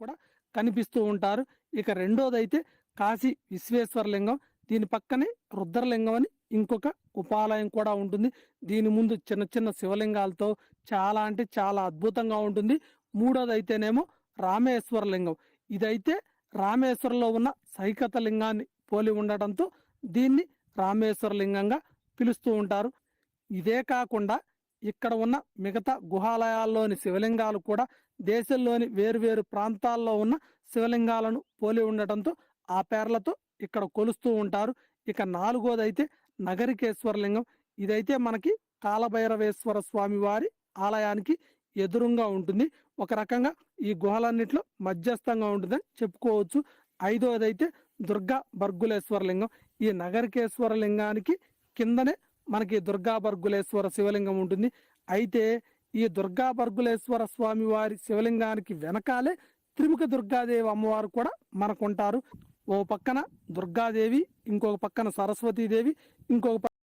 కూడా కనిపిస్తూ ఉంటారు. ఇక రెండోదైతే కాశీ విశ్వేశ్వరలింగం. దీని పక్కనే రుద్రలింగం అని ఇంకొక ఉపాలయం కూడా ఉంటుంది. దీని ముందు చిన్న చిన్న శివలింగాలతో చాలా అంటే చాలా అద్భుతంగా ఉంటుంది. మూడోది అయితేనేమో రామేశ్వర లింగం ఇదైతే రామేశ్వరంలో ఉన్న సైకత లింగాన్ని పోలి ఉండటంతో దీన్ని రామేశ్వరలింగంగా పిలుస్తూ ఉంటారు. ఇదే కాకుండా ఇక్కడ ఉన్న మిగతా గుహాలయాల్లోని శివలింగాలు కూడా దేశంలోని వేరువేరు ప్రాంతాల్లో ఉన్న శివలింగాలను పోలి ఉండటంతో ఆ పేర్లతో ఇక్కడ కొలుస్తూ ఉంటారు. ఇక నాలుగోది అయితే ఇదైతే మనకి కాలభైరవేశ్వర స్వామి వారి ఆలయానికి ఎదురుగా ఉంటుంది. ఒక రకంగా ఈ గుహలన్నింటిలో మధ్యస్థంగా ఉంటుందని చెప్పుకోవచ్చు. ఐదోదైతే అయితే దుర్గా బర్గులేశ్వర లింగం. ఈ నగరికేశ్వర లింగానికి కిందనే మనకి దుర్గా బర్గులేశ్వర శివలింగం ఉంటుంది. అయితే ఈ దుర్గా బర్గులేశ్వర స్వామి వారి శివలింగానికి వెనకాలే త్రిముఖ దుర్గాదేవి అమ్మవారు కూడా మనకుంటారు. ఓ పక్కన దుర్గాదేవి ఇంకొక పక్కన సరస్వతీదేవి ఇంకొక